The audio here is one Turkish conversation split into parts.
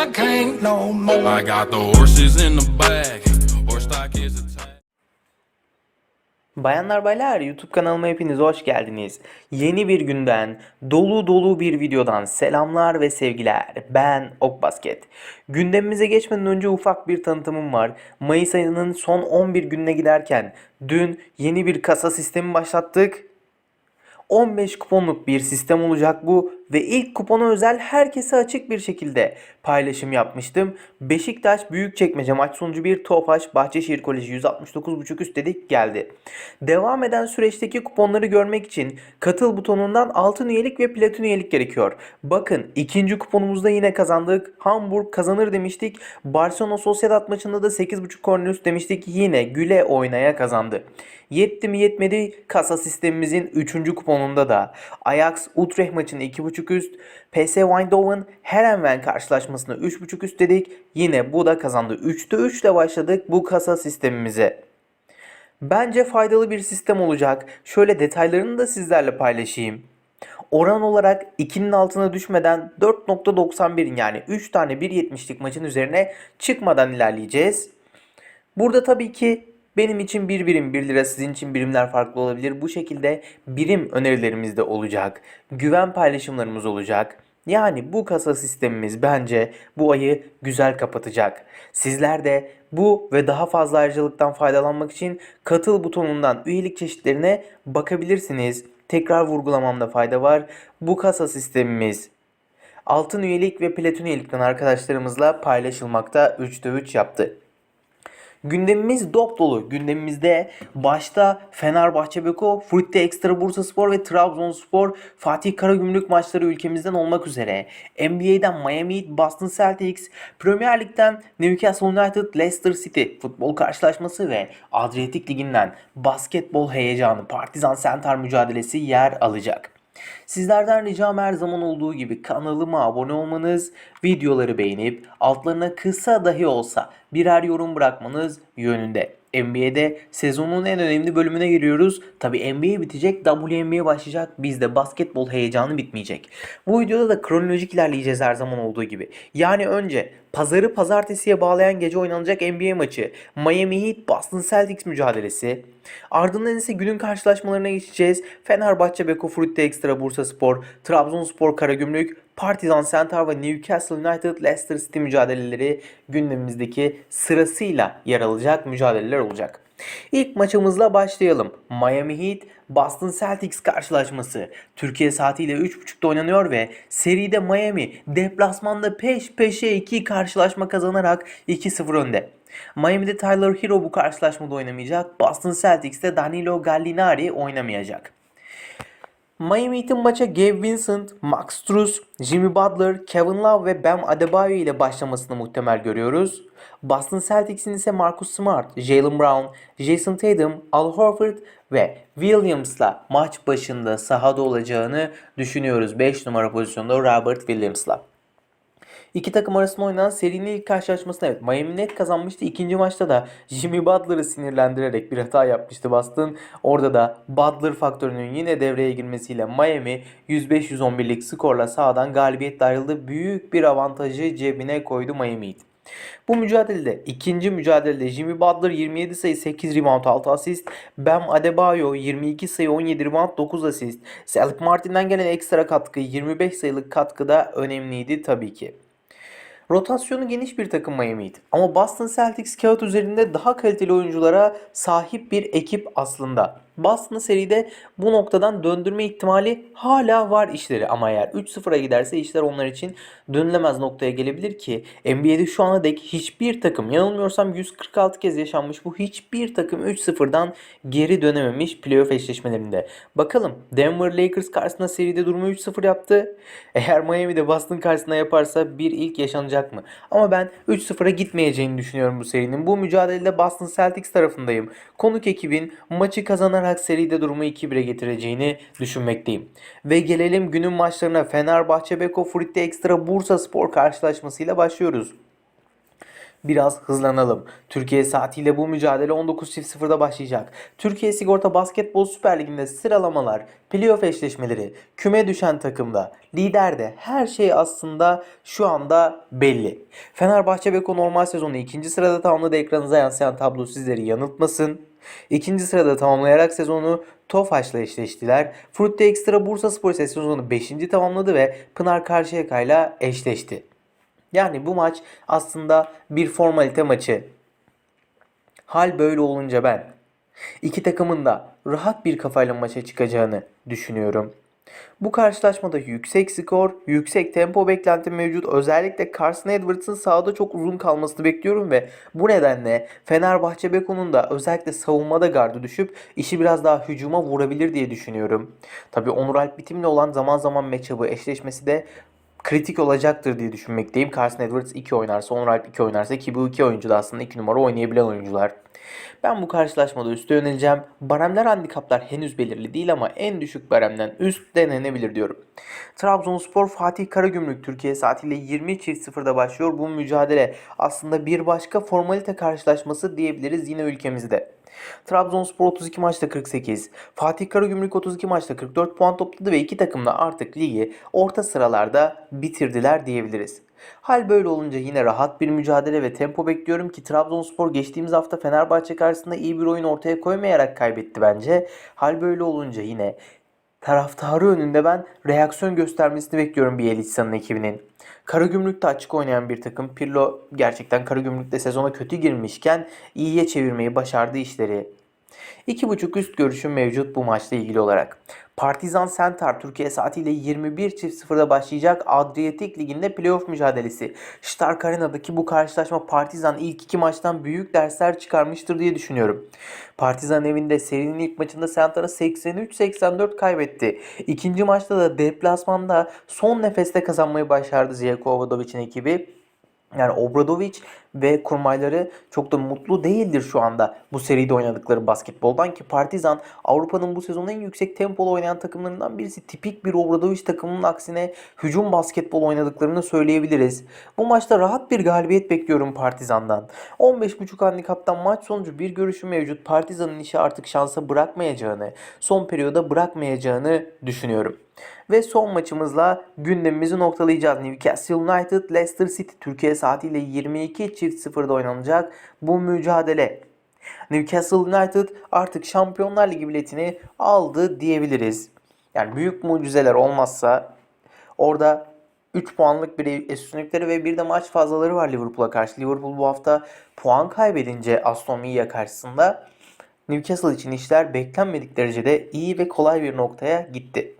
I can't no more. I got the horses in the back. Horse stock is attached. Bayanlar baylar YouTube kanalıma hepiniz hoş geldiniz. Yeni bir günden, dolu dolu bir videodan selamlar ve sevgiler. Ben Ok Basket. Gündemimize geçmeden önce ufak bir tanıtımım var. Mayıs ayının son 11 gününe giderken dün yeni bir kasa sistemi başlattık. 15 kuponluk bir sistem olacak bu ve ilk kupona özel herkese açık bir şekilde paylaşım yapmıştım. Beşiktaş Büyükçekmece maç sonucu bir Tofaş Bahçeşehir Koleji 169.5 üst geldi. Devam eden süreçteki kuponları görmek için katıl butonundan altın üyelik ve platin üyelik gerekiyor. Bakın ikinci kuponumuzda yine kazandık. Hamburg kazanır demiştik. Barcelona Sociedad maçında da 8.5 korner üst demiştik. Yine güle oynaya kazandı. Yetti mi yetmedi kasa sistemimizin 3. kuponunda da Ajax Utrecht maçında 2.5 üst, PSV Eindhoven Herenveen karşılaşmasında 3.5 üst dedik. Yine bu da kazandı. 3'te 3 ile başladık bu kasa sistemimize. Bence faydalı bir sistem olacak. Şöyle detaylarını da sizlerle paylaşayım. Oran olarak 2'nin altına düşmeden 4.91 yani 3 tane 1.70'lik maçın üzerine çıkmadan ilerleyeceğiz. Burada tabii ki benim için bir birim 1 lira sizin için birimler farklı olabilir. Bu şekilde birim önerilerimiz de olacak. Güven paylaşımlarımız olacak. Yani bu kasa sistemimiz bence bu ayı güzel kapatacak. Sizler de bu ve daha fazla ayrıcalıktan faydalanmak için katıl butonundan üyelik çeşitlerine bakabilirsiniz. Tekrar vurgulamamda fayda var. Bu kasa sistemimiz altın üyelik ve platin üyelikten arkadaşlarımızla paylaşılmakta 3'te 3 yaptı. Gündemimiz dop dolu. Gündemimizde başta Fenerbahçe Beko, Frutti Ekstra Bursaspor ve Trabzonspor Fatih Karagümrük maçları ülkemizden olmak üzere. NBA'den Miami Heat, Boston Celtics, Premier Lig'den Newcastle United, Leicester City futbol karşılaşması ve Adriyatik Ligi'nden basketbol heyecanı Partizan Center mücadelesi yer alacak. Sizlerden ricam her zaman olduğu gibi kanalıma abone olmanız, videoları beğenip altlarına kısa dahi olsa birer yorum bırakmanız yönünde. NBA'de sezonun en önemli bölümüne giriyoruz. Tabi NBA bitecek, WNBA başlayacak. Bizde basketbol heyecanı bitmeyecek. Bu videoda da kronolojik ilerleyeceğiz her zaman olduğu gibi. Yani önce pazarı pazartesiye bağlayan gece oynanacak NBA maçı, Miami Heat Boston Celtics mücadelesi. Ardından ise günün karşılaşmalarına geçeceğiz. Fenerbahçe Beko Frutti Ekstra Bursaspor, Trabzonspor Karagümrük, Partizan Center ve Newcastle United Leicester City mücadeleleri gündemimizdeki sırasıyla yer alacak mücadeleler olacak. İlk maçımızla başlayalım. Miami Heat Boston Celtics karşılaşması. Türkiye saatiyle 3.30'da oynanıyor ve seride Miami deplasmanda peş peşe 2 karşılaşma kazanarak 2-0 önde. Miami'de Tyler Hero bu karşılaşmada oynamayacak. Boston Celtics'te Danilo Gallinari oynamayacak. Miami maça Gabe Vincent, Max Strus, Jimmy Butler, Kevin Love ve Bam Adebayo ile başlamasını muhtemel görüyoruz. Boston Celtics'in ise Marcus Smart, Jalen Brown, Jason Tatum, Al Horford ve Williams'la maç başında sahada olacağını düşünüyoruz. 5 numara pozisyonda Robert Williams'la. İki takım arasında oynanan serinin ilk karşılaşmasında evet Miami net kazanmıştı. İkinci maçta da Jimmy Butler'ı sinirlendirerek bir hata yapmıştı Boston. Orada da Butler faktörünün yine devreye girmesiyle Miami 105-111'lik skorla sahadan galibiyetle ayrıldı. Büyük bir avantajı cebine koydu Miami Heat. Bu mücadelede ikinci mücadelede Jimmy Butler 27 sayı 8 rebound 6 asist. Bam Adebayo 22 sayı 17 rebound 9 asist. Seth Martin'den gelen ekstra katkı 25 sayılık katkı da önemliydi tabii ki. Rotasyonu geniş bir takım Miami Heat. Ama Boston Celtics kağıt üzerinde daha kaliteli oyunculara sahip bir ekip aslında. Boston seride bu noktadan döndürme ihtimali hala var işleri ama eğer 3-0'a giderse işler onlar için dönülemez noktaya gelebilir ki NBA'de şu ana dek hiçbir takım yanılmıyorsam 146 kez yaşanmış bu hiçbir takım 3-0'dan geri dönememiş playoff eşleşmelerinde. Bakalım Denver Lakers karşısında seride durumu 3-0 yaptı. Eğer Miami'de Boston karşısında yaparsa bir ilk yaşanacak mı? Ama ben 3-0'a gitmeyeceğini düşünüyorum bu serinin. Bu mücadelede Boston Celtics tarafındayım. Konuk ekibin maçı kazanarak seride durumu 2-1'e getireceğini düşünmekteyim. Ve gelelim günün maçlarına Fenerbahçe Beko Fritte Ekstra Bursa Spor karşılaşmasıyla başlıyoruz. Biraz hızlanalım. Türkiye saatiyle bu mücadele 19.00'da başlayacak. Türkiye Sigorta Basketbol Süper Ligi'nde sıralamalar, playoff eşleşmeleri, küme düşen takımda, liderde her şey aslında şu anda belli. Fenerbahçe Beko normal sezonu ikinci sırada tamamladı. Ekranınıza yansıyan tablo sizleri yanıltmasın. İkinci sırada tamamlayarak sezonu Tofaş'la eşleştiler. Frutti Extra Bursa Spor ise sezonu 5. tamamladı ve Pınar Karşıyaka'yla eşleşti. Yani bu maç aslında bir formalite maçı. Hal böyle olunca ben iki takımın da rahat bir kafayla maça çıkacağını düşünüyorum. Bu karşılaşmada yüksek skor, yüksek tempo beklentim mevcut. Özellikle Carson Edwards'ın sahada çok uzun kalmasını bekliyorum ve bu nedenle Fenerbahçe Beko'nun da özellikle savunmada gardı düşüp işi biraz daha hücuma vurabilir diye düşünüyorum. Tabii Onur Alp bitimle olan zaman zaman matchup'ı eşleşmesi de kritik olacaktır diye düşünmekteyim. Carson Edwards 2 oynarsa, Onur Alp 2 oynarsa ki bu iki oyuncu da aslında 2 numara oynayabilen oyuncular. Ben bu karşılaşmada üste yöneleceğim. Baremler handikaplar henüz belirli değil ama en düşük baremden üst denenebilir diyorum. Trabzonspor Fatih Karagümrük Türkiye saatiyle 20.00'da başlıyor. Bu mücadele aslında bir başka formalite karşılaşması diyebiliriz yine ülkemizde. Trabzonspor 32 maçta 48, Fatih Karagümrük 32 maçta 44 puan topladı ve iki takım da artık ligi orta sıralarda bitirdiler diyebiliriz. Hal böyle olunca yine rahat bir mücadele ve tempo bekliyorum ki Trabzonspor geçtiğimiz hafta Fenerbahçe karşısında iyi bir oyun ortaya koymayarak kaybetti bence. Hal böyle olunca yine taraftarı önünde ben reaksiyon göstermesini bekliyorum bir Elitsan'ın ekibinin. Karagümrük'te açık oynayan bir takım. Pirlo gerçekten Karagümrük'te sezona kötü girmişken iyiye çevirmeyi başardı işleri. 2.5 üst görüşüm mevcut bu maçla ilgili olarak. Partizan Center Türkiye saatiyle 21.00'da başlayacak Adriyatik Ligi'nde playoff mücadelesi. Stark Arena'daki bu karşılaşma Partizan ilk iki maçtan büyük dersler çıkarmıştır diye düşünüyorum. Partizan evinde serinin ilk maçında Center'a 83-84 kaybetti. İkinci maçta da deplasmanda son nefeste kazanmayı başardı Zeljko Obradovic'in ekibi. Yani Obradovic ve kurmayları çok da mutlu değildir şu anda bu seride oynadıkları basketboldan ki Partizan Avrupa'nın bu sezonun en yüksek tempolu oynayan takımlarından birisi. Tipik bir Obradovic takımının aksine hücum basketbol oynadıklarını söyleyebiliriz. Bu maçta rahat bir galibiyet bekliyorum Partizan'dan. 15.5 handikaptan maç sonucu bir görüşüm mevcut. Partizan'ın işi artık şansa bırakmayacağını, son periyoda bırakmayacağını düşünüyorum. Ve son maçımızla gündemimizi noktalayacağız. Newcastle United Leicester City Türkiye saatiyle 22.00'da oynanacak bu mücadele. Newcastle United artık Şampiyonlar Ligi biletini aldı diyebiliriz. Yani büyük mucizeler olmazsa orada 3 puanlık bir üstünlükleri ve bir de maç fazlaları var Liverpool'a karşı. Liverpool bu hafta puan kaybedince Aston Villa karşısında Newcastle için işler beklenmedik derecede iyi ve kolay bir noktaya gitti.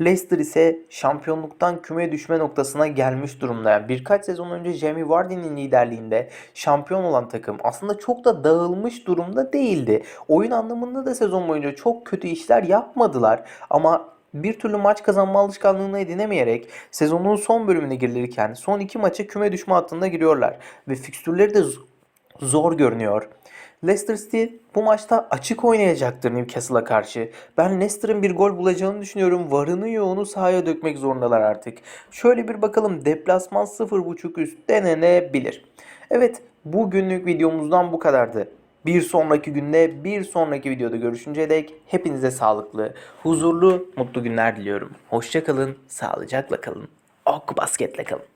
Leicester ise şampiyonluktan küme düşme noktasına gelmiş durumda. Yani birkaç sezon önce Jamie Vardy'nin liderliğinde şampiyon olan takım aslında çok da dağılmış durumda değildi. Oyun anlamında da sezon boyunca çok kötü işler yapmadılar ama bir türlü maç kazanma alışkanlığını edinemeyerek sezonun son bölümüne girilirken son iki maçı küme düşme hattında giriyorlar ve fikstürleri de zor görünüyor. Leicester City bu maçta açık oynayacaktır Newcastle'a karşı. Ben Leicester'ın bir gol bulacağını düşünüyorum. Varını yoğunu sahaya dökmek zorundalar artık. Şöyle bir bakalım deplasman 0.5 üst denenebilir. Evet bugünlük videomuzdan bu kadardı. Bir sonraki günde bir sonraki videoda görüşünceye dek hepinize sağlıklı, huzurlu, mutlu günler diliyorum. Hoşçakalın, sağlıcakla kalın. Ok basketle kalın.